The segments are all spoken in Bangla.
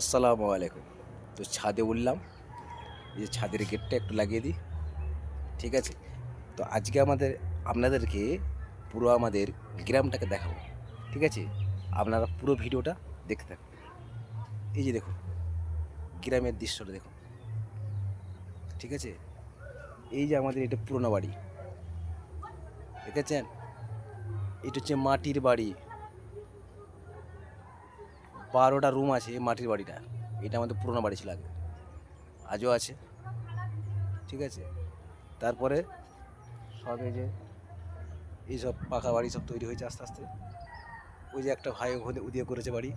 আসসালামু আলাইকুম। তো ছাদে উঠলাম, এই যে ছাদের গেটটা একটু লাগিয়ে দিই, ঠিক আছে? তো আজকে আমাদের, আপনাদেরকে পুরো আমাদের গ্রামটাকে দেখাবো, ঠিক আছে? আপনারা পুরো ভিডিওটা দেখতে থাকুন। এই যে দেখুন, গ্রামের দৃশ্যটা দেখুন, ঠিক আছে? এই যে আমাদের এটা পুরোনো বাড়ি, দেখেছেন? এটা হচ্ছে মাটির বাড়ি। বারোটা রুম আছে এই মাটির বাড়িটা। এটা আমাদের পুরোনো বাড়ি ছিল আগে। আজও আছে। ঠিক আছে? তারপরে সব এই যে এইসব পাকা বাড়ি সব তৈরি হয়েছে আস্তে আস্তে। ওই যে একটা ভাই ওখানে ওদিকে করেছে বাড়ি।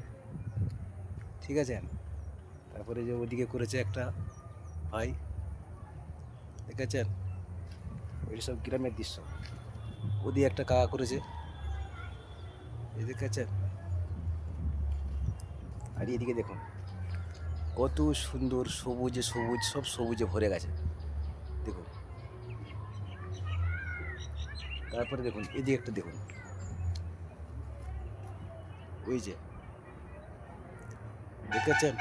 ঠিক আছে? তারপরে যে ওদিকে করেছে একটা ভাই। দেখেছেন? ওই সব গ্রামের দৃশ্য। ওদিকে একটা কাকা করেছে। এই দেখেছেন? আর এদিকে দেখুন, কত সুন্দর সবুজে সবুজ, সব সবুজে ভরে গেছে। দেখুন। তারপরে দেখুন, এদিকে একটা দেখুন। ওই যে, দেখেছেন?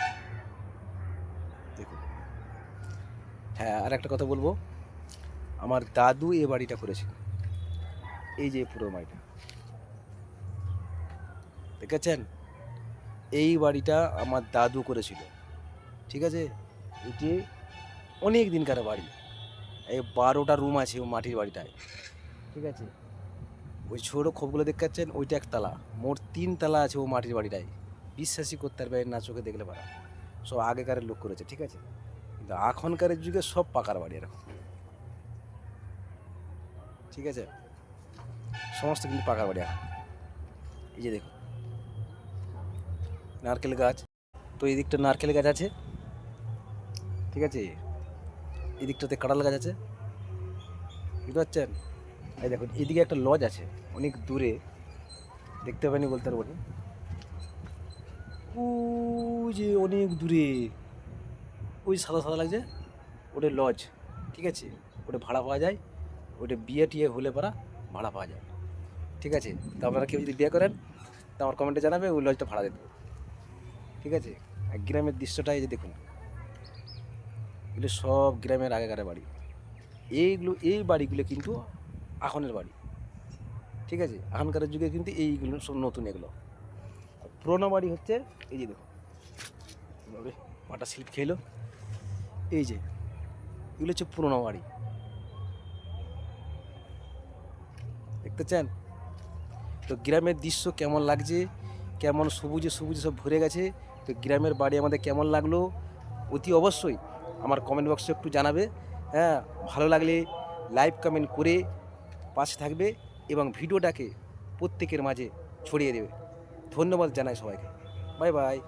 দেখুন। হ্যাঁ আর একটা কথা বলব। আমার দাদু এ বাড়িটা করেছিল। এই যে পুরো বাড়িটা। দেখেছেন? এই বাড়িটা আমার দাদু করেছিল। ঠিক আছে? এটি অনেক দিনকার বাড়ি। এই বারোটা রুম আছে মাটির বাড়িটায়। ঠিক আছে? ওই ছোটো খোপগুলো দেখতে পাচ্ছেন ওইটা একতলা মোট তিন তালা আছে ও মাটির বাড়িটায়। বিশ্বাসই করতে পারবে না, চোখে দেখলে পারা। সব আগেকারের লোক করেছে, ঠিক আছে? কিন্তু এখনকার যুগে সব পাকার বাড়ি এরকম। ঠিক আছে? সমস্ত কিন্তু পাকার বাড়ি এখন। এই যে দেখুন। নারকেল গাছ। তো এই দিকটা নারকেল গাছ আছে। ঠিক আছে? এই দিকটাতে কাঁঠাল গাছ আছে। বুঝতে পারছেন? এই দেখুন, এদিকে একটা লজ আছে, অনেক দূরে। দেখতে পাইনি বলতে পারব না। যে অনেক দূরে। ওই সাদা সাদা লাগছে। ওটা লজ। ঠিক আছে? ওটা ভাড়া পাওয়া যায়। ওটা বিয়ে টিয়ে হলে পরা ভাড়া পাওয়া যায়। ঠিক আছে? তো আপনারা কেউ যদি বিয়ে করেন, তা আমার কমেন্টে জানাবে, ওই লজটা ভাড়া দেবো। ঠিক আছে? আর গ্রামের দৃশ্যটা এই যে দেখুন। এগুলো সব গ্রামের আগেকার বাড়ি। এইগুলো, এই বাড়িগুলো কিন্তু এখনের বাড়ি। ঠিক আছে? এখনকার যুগে কিন্তু এইগুলো সব নতুন এগুলো। পুরোনো বাড়ি হচ্ছে, এই যে দেখুন। পাটা স্লিপ খেলো। এই যে, এগুলো হচ্ছে পুরোনো বাড়ি। দেখতে চান? তো গ্রামের দৃশ্য কেমন লাগছে? কেমন সবুজে সবুজে সব ভরে গেছে? তো গ্রামের বাড়ি আমাদের কেমন লাগল অতি অবশ্যই আমার কমেন্ট বক্সে একটু জানাবে। হ্যাঁ ভালো লাগলে লাইভ কমেন্ট করে পাশে থাকবে এবং ভিডিওটাকে প্রত্যেকের মাঝে ছড়িয়ে দেবে। ধন্যবাদ জানাই সবাইকে। Bye bye